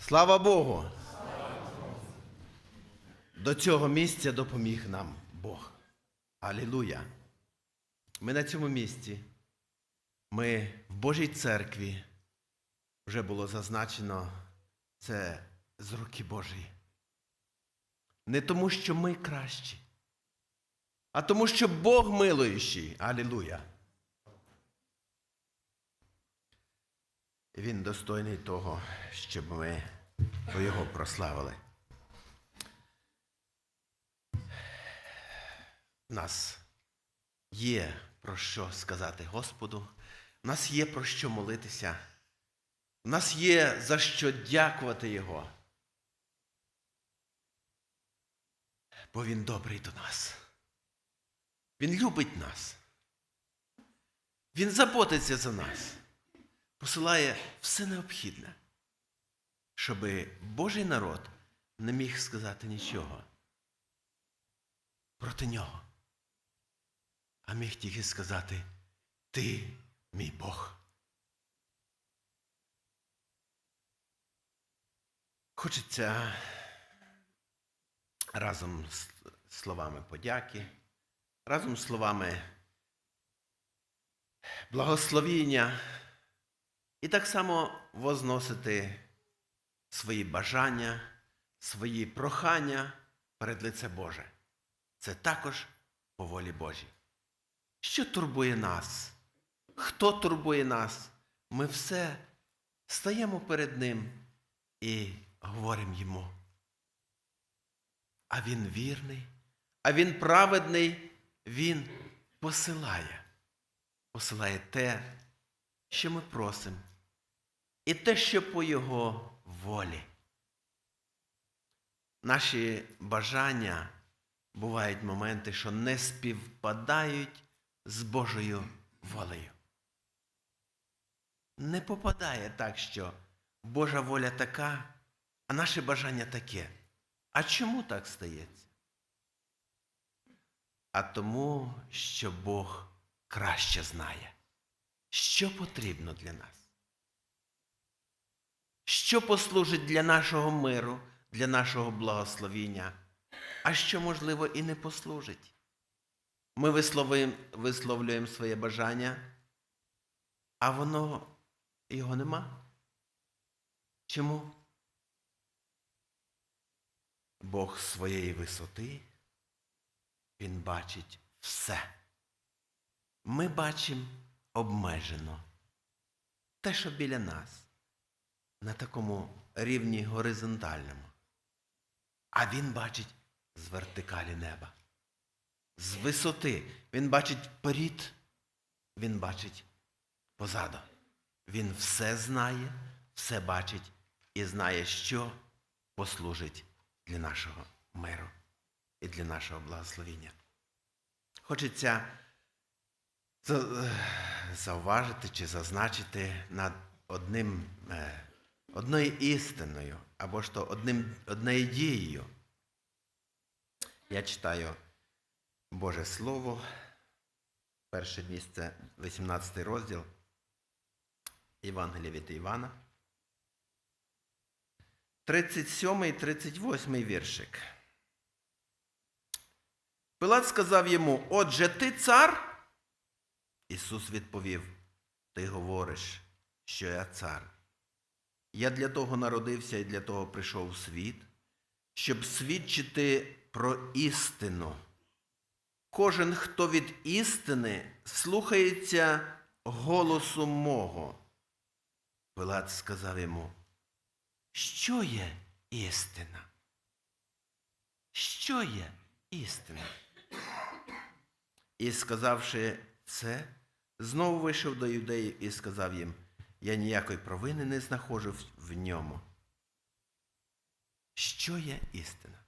Слава Богу! До цього місця допоміг нам Бог. Алілуя! Ми на цьому місці. Ми в Божій церкві. Вже було зазначено це з руки Божої. Не тому, що ми кращі, а тому, що Бог милуючий. Алілуя! Він достойний того, щоб ми його прославили. У нас є про що сказати Господу, у нас є про що молитися, у нас є за що дякувати Його. Бо Він добрий до нас. Він любить нас. Він заботиться за нас посилає все необхідне, щоб Божий народ не міг сказати нічого проти нього, а міг тільки сказати Ти мій Бог. Хочеться разом з словами подяки, разом з словами благословіння. І так само возносити свої бажання, свої прохання перед лице Боже. Це також по волі Божій. Що турбує нас? Хто турбує нас? Ми все стаємо перед Ним і говоримо йому. А Він вірний, а Він праведний, Він посилає. Посилає те, що ми просимо і те, що по Його волі. Наші бажання бувають моменти, що не співпадають з Божою волею. Не попадає так, що Божа воля така, а наше бажання таке. А чому так стається? А тому, що Бог краще знає, що потрібно для нас що послужить для нашого миру, для нашого благословіння, а що, можливо, і не послужить. Ми висловлюємо, своє бажання, а воно його нема. Чому? Бог своєї висоти, Він бачить все. Ми бачимо обмежено те, що біля нас на такому рівні горизонтальному. А він бачить з вертикалі неба. З висоти. Він бачить порід, він бачить позаду. Він все знає, все бачить і знає, що послужить для нашого миру і для нашого благословіння. Хочеться зауважити чи зазначити над одним е, одною істиною або то одним, однією дією. Я читаю Боже Слово, перше місце, 18 розділ Євангелія від Івана. 37 і 38 віршик. Пилат сказав йому: Отже, ти цар? Ісус відповів: Ти говориш, що я цар. Я для того народився і для того прийшов у світ, щоб свідчити про істину. Кожен, хто від істини слухається голосу мого. Пилат сказав йому, що є істина? Що є істина? І сказавши це, знову вийшов до юдеїв і сказав їм, я ніякої провини не знаходжу в ньому. Що є істина?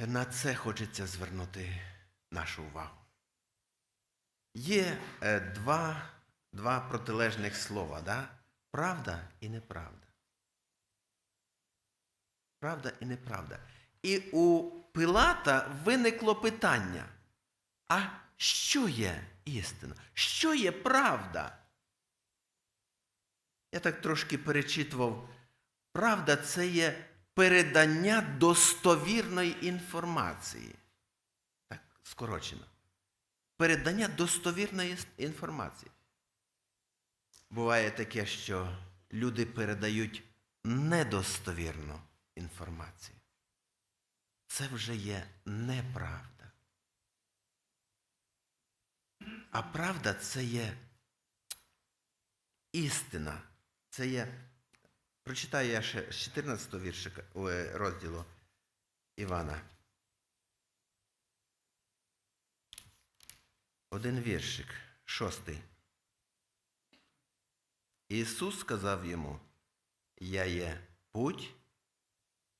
На це хочеться звернути нашу увагу. Є е, два два протилежних слова, да? правда і неправда. Правда і неправда. І у Пилата виникло питання: а що є істина? Що є правда? Я так трошки перечитував. Правда, це є передання достовірної інформації. Так, скорочено. Передання достовірної інформації. Буває таке, що люди передають недостовірну інформацію. Це вже є неправда. А правда це є істина. Це є. Прочитаю я ще з 14 віршика ой, розділу Івана. Один віршик, шостий. Ісус сказав йому, Я є путь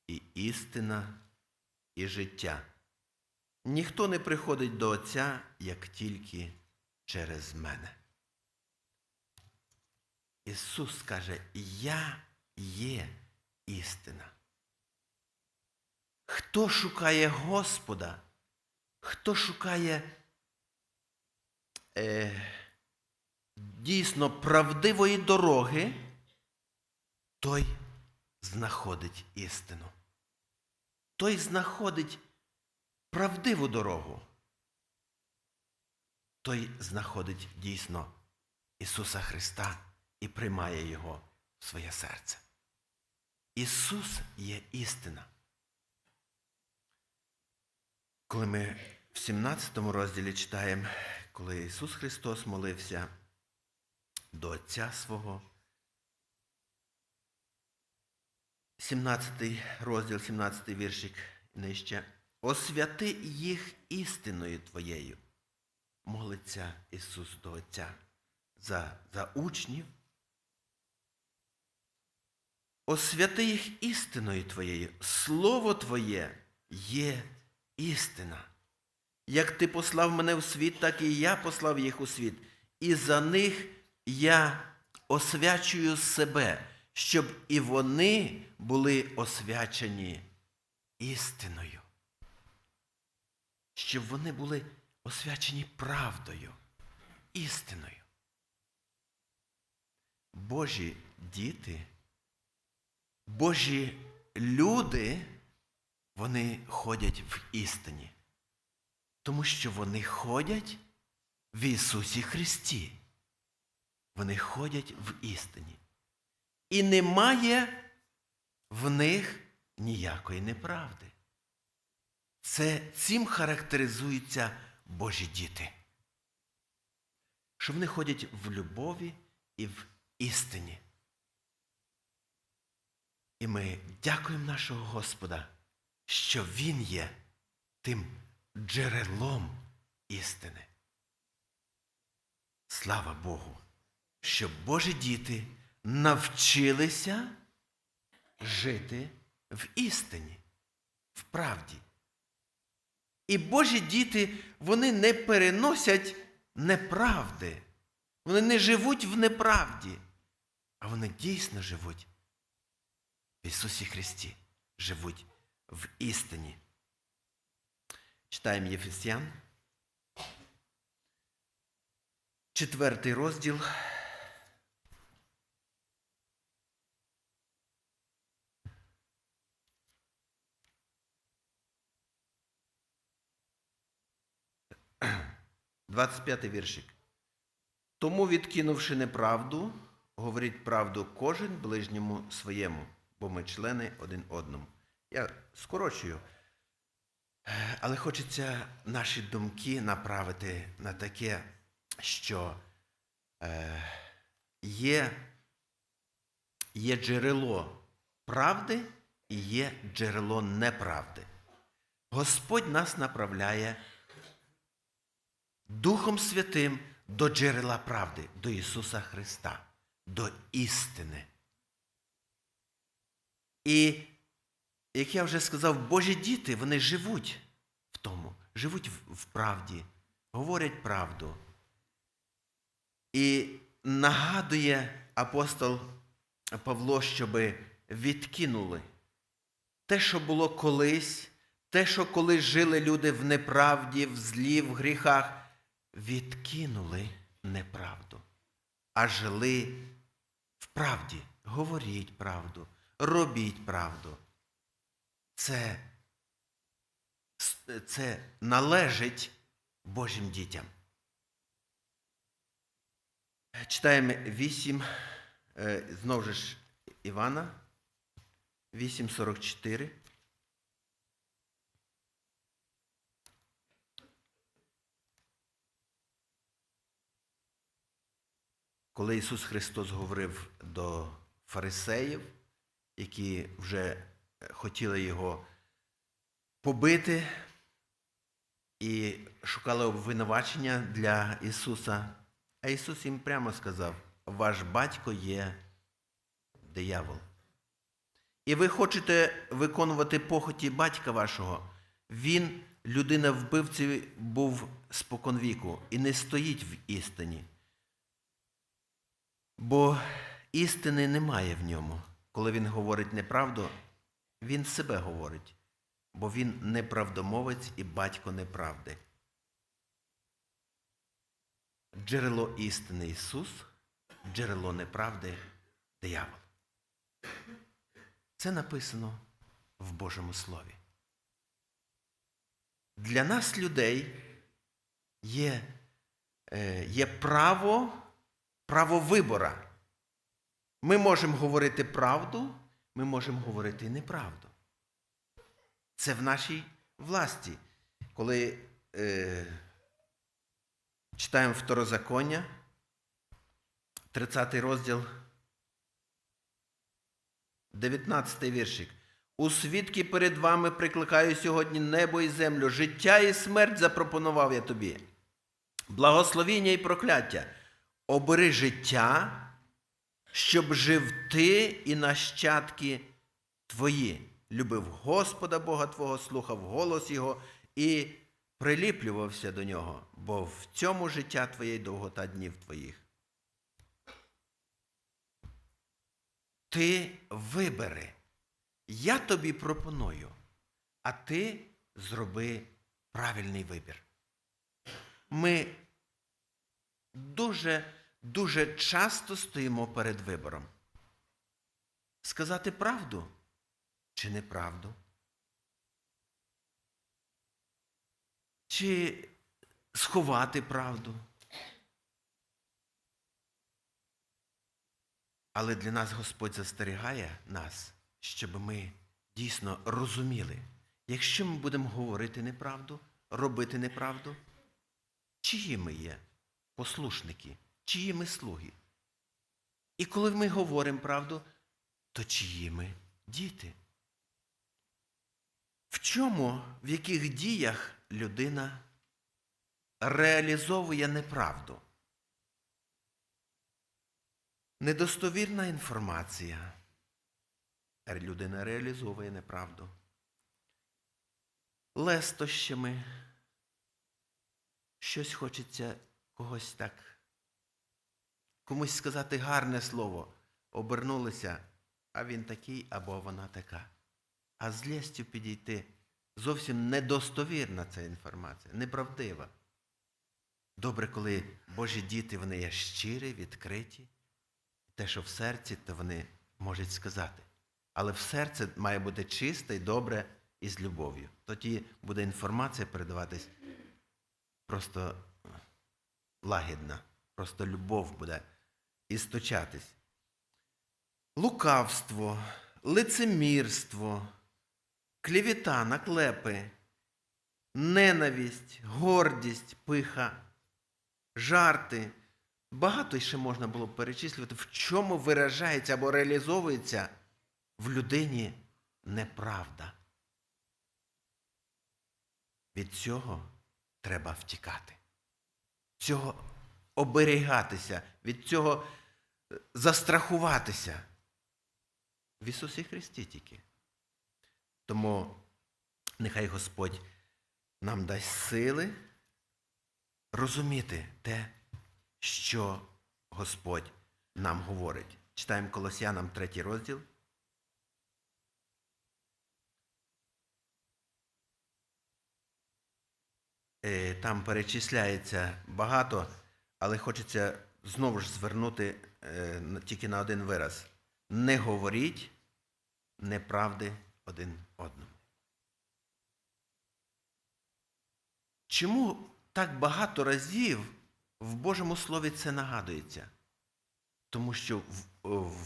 і істина, і життя. Ніхто не приходить до Отця, як тільки через мене. Ісус каже, Я є істина. Хто шукає Господа, хто шукає е, дійсно правдивої дороги, той знаходить істину. Той знаходить правдиву дорогу. Той знаходить дійсно Ісуса Христа і приймає Його в своє серце. Ісус є істина. Коли ми в 17 розділі читаємо, коли Ісус Христос молився до Отця свого, 17 розділ, 17 віршик нижче. Освяти їх істиною Твоєю. Молиться Ісус до Отця за, за учнів. Освяти їх істиною Твоєю. Слово Твоє є істина. Як ти послав мене в світ, так і я послав їх у світ. І за них я освячую себе, щоб і вони були освячені істиною. Щоб вони були освячені правдою, істиною. Божі діти, Божі люди, вони ходять в істині, тому що вони ходять в Ісусі Христі. Вони ходять в істині. І немає в них ніякої неправди. Це цим характеризуються Божі діти. Що вони ходять в любові і в істині. І ми дякуємо нашого Господа, що Він є тим джерелом істини. Слава Богу, що Божі діти навчилися жити в істині, в правді. І Божі діти, вони не переносять неправди. Вони не живуть в неправді, а вони дійсно живуть Ісусі Христі, живуть в істині. Читаємо Єфесян. Четвертий розділ. Двадцять п'ятий віршик. Тому, відкинувши неправду, говоріть правду кожен ближньому своєму, бо ми члени один одному. Я скорочую, але хочеться наші думки направити на таке, що е, є, є джерело правди і є джерело неправди. Господь нас направляє Духом Святим до джерела правди, до Ісуса Христа, до істини. І, як я вже сказав, Божі діти, вони живуть в тому, живуть в, правді, говорять правду. І нагадує апостол Павло, щоби відкинули те, що було колись, те, що колись жили люди в неправді, в злі, в гріхах, відкинули неправду, а жили в правді. Говоріть правду, робіть правду. Це, це належить Божим дітям. Читаємо 8, е, знову ж Івана, 8.44. Коли Ісус Христос говорив до фарисеїв, які вже хотіли його побити і шукали обвинувачення для Ісуса, а Ісус їм прямо сказав: ваш батько є диявол. І ви хочете виконувати похоті батька вашого. Він, людина вбивці, був споконвіку і не стоїть в істині. Бо істини немає в ньому. Коли він говорить неправду, він себе говорить, бо він неправдомовець і батько неправди. Джерело істини Ісус, джерело неправди диявол. Це написано в Божому Слові. Для нас, людей, є, е, є право, право вибора. Ми можемо говорити правду, ми можемо говорити неправду. Це в нашій власті. Коли е, читаємо второзаконня, 30 розділ, 19 віршик. У свідки перед вами прикликаю сьогодні небо і землю. Життя і смерть запропонував я тобі. Благословіння і прокляття. Обери життя, щоб жив ти і нащадки твої. Любив Господа Бога Твого, слухав голос Його і приліплювався до нього, бо в цьому життя твоє й довгота днів твоїх. Ти вибери. Я тобі пропоную, а ти зроби правильний вибір. Ми дуже, дуже часто стоїмо перед вибором. Сказати правду чи неправду? Чи сховати правду? Але для нас Господь застерігає нас, щоб ми дійсно розуміли, якщо ми будемо говорити неправду, робити неправду, чиї ми є послушники, чиї ми слуги. І коли ми говоримо правду, то чиї ми діти? В чому, в яких діях людина реалізовує неправду? Недостовірна інформація. Людина реалізовує неправду. Лестощами. Щось хочеться когось так. Комусь сказати гарне слово. Обернулися, а він такий або вона така. А з лістю підійти зовсім недостовірна ця інформація, неправдива. Добре, коли Божі діти вони є щирі, відкриті те, що в серці, то вони можуть сказати. Але в серце має бути чисте і добре і з любов'ю. Тоді буде інформація передаватись просто лагідна, просто любов буде істочатись. Лукавство, лицемірство, клівіта, наклепи, ненависть, гордість, пиха, жарти. Багато ще можна було перечислювати, в чому виражається або реалізовується в людині неправда. Від цього треба втікати. Цього оберігатися, від цього застрахуватися. В Ісусі Христі тільки. Тому нехай Господь нам дасть сили розуміти те, що Господь нам говорить. Читаємо Колосянам третій розділ. Е, Там перечисляється багато, але хочеться знову ж звернути е, тільки на один вираз. Не говоріть неправди один одному. Чому так багато разів в Божому Слові це нагадується? Тому що в,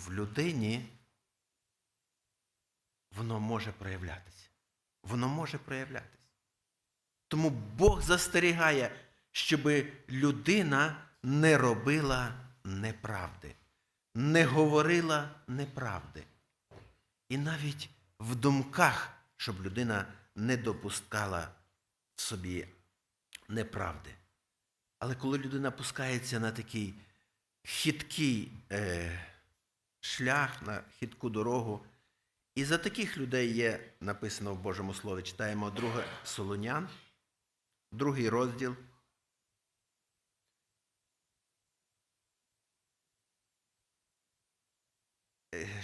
в людині воно може проявлятися. Воно може проявлятися. Тому Бог застерігає, щоб людина не робила неправди, не говорила неправди. І навіть в думках, щоб людина не допускала собі неправди. Але коли людина пускається на такий хиткий е, шлях, на хитку дорогу, і за таких людей є написано в Божому Слові, читаємо 2 Солонян, другий розділ.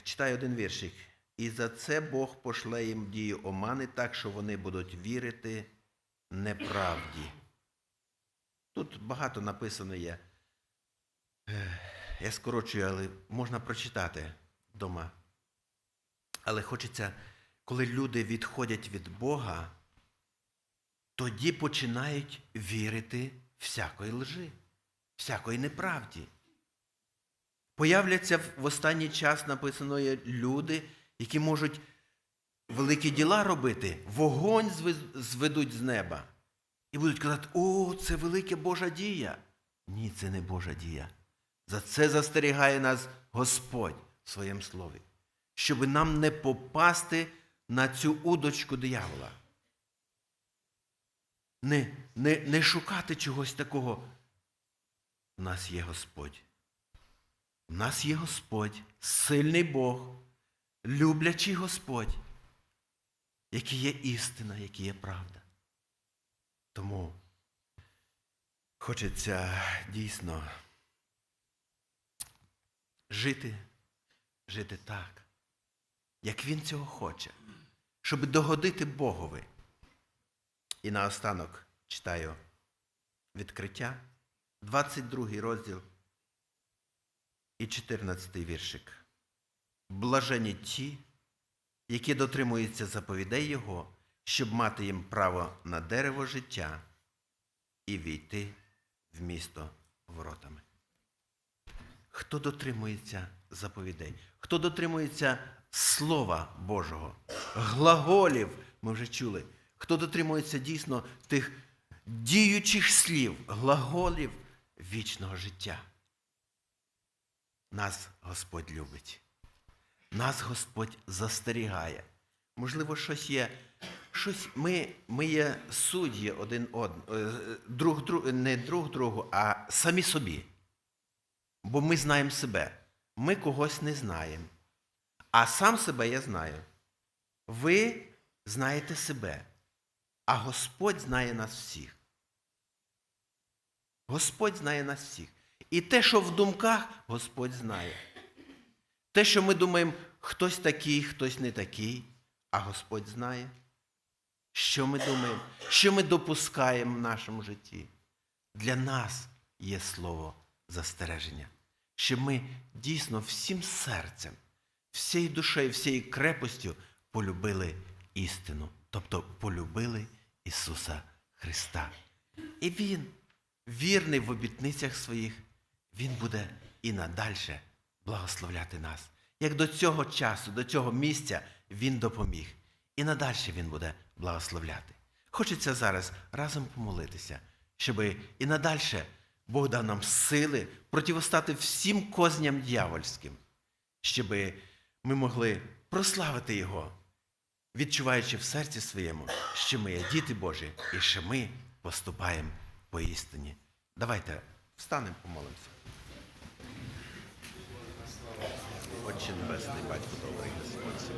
Читаю один віршик. І за це Бог пошле їм дію омани так, що вони будуть вірити неправді. Тут багато написано є. Я скорочую, але можна прочитати вдома. Але хочеться, коли люди відходять від Бога, тоді починають вірити всякої лжи, всякої неправді. Появляться в останній час, написано, є люди, які можуть великі діла робити, вогонь зведуть з неба. І будуть казати, о, це велика Божа дія. Ні, це не Божа дія. За це застерігає нас Господь в своєму слові, щоб нам не попасти на цю удочку диявола. Не, не, не шукати чогось такого. У нас є Господь. У нас є Господь, сильний Бог, люблячий Господь, який є істина, який є правда. Тому хочеться дійсно жити, жити так, як він цього хоче, щоб догодити Богові. І наостанок читаю відкриття, 22 розділ і 14 віршик. Блажені ті, які дотримуються заповідей Його, щоб мати їм право на дерево життя і війти в місто воротами. Хто дотримується заповідей? Хто дотримується Слова Божого, глаголів, ми вже чули, хто дотримується дійсно тих діючих слів, глаголів вічного життя. Нас Господь любить. Нас Господь застерігає. Можливо, щось є. Щось ми, ми є судді один од, е, друг, друг, не друг другу, а самі собі. Бо ми знаємо себе. Ми когось не знаємо. А сам себе я знаю. Ви знаєте себе, а Господь знає нас всіх. Господь знає нас всіх. І те, що в думках, Господь знає. Те, що ми думаємо, хтось такий, хтось не такий, а Господь знає, що ми думаємо, що ми допускаємо в нашому житті. Для нас є слово застереження, щоб ми дійсно всім серцем, всією душею, всією крепостю полюбили істину, тобто полюбили Ісуса Христа. І Він, вірний в обітницях своїх, Він буде і надальше благословляти нас. Як до цього часу, до цього місця Він допоміг. І надальше Він буде благословляти. Хочеться зараз разом помолитися, щоб і надальше Бог дав нам сили противостати всім козням дьявольським, щоб ми могли прославити Його, відчуваючи в серці своєму, що ми є діти Божі і що ми поступаємо по істині. Давайте встанемо, помолимося. Отче Небесний, Батько добрий, Господь.